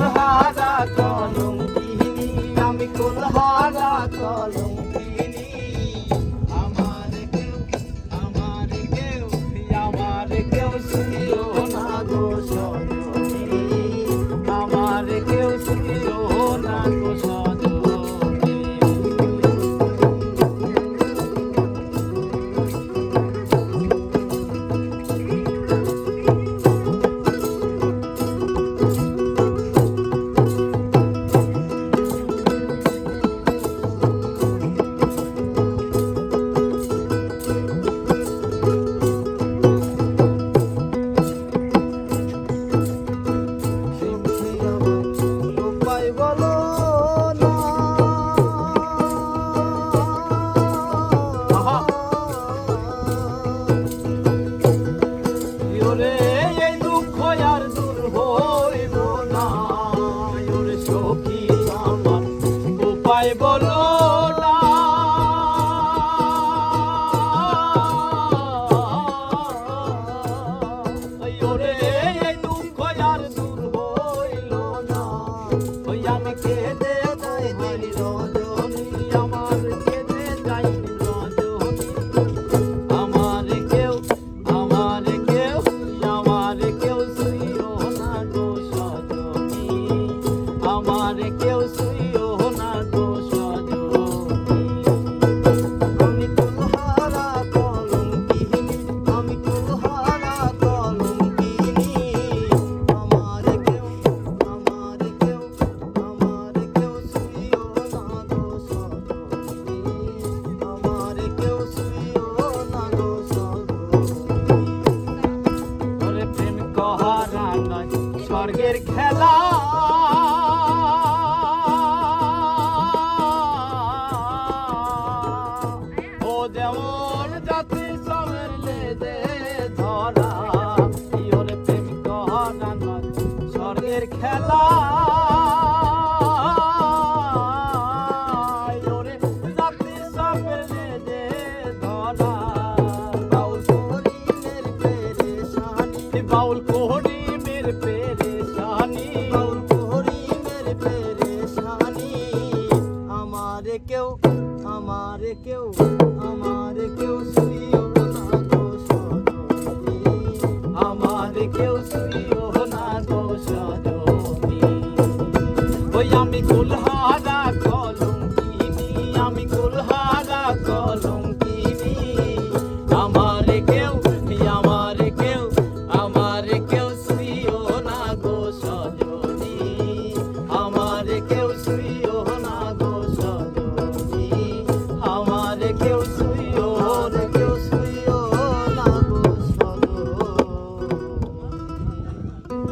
ಸಹಾದ পায় স্বর্গের খেলা। ও যেমন জাতি সমের লেজে ধরা ইয়রে প্রেম কহানা স্বর্গের খেলা। বাউল কোহর আমারে কেউ আমারে কেউ শুইও না গো সজনী। আমারে কেউ শুইও না গো সজনী। ওই আমি কুলহারা কলম আমি কুলহারা কলম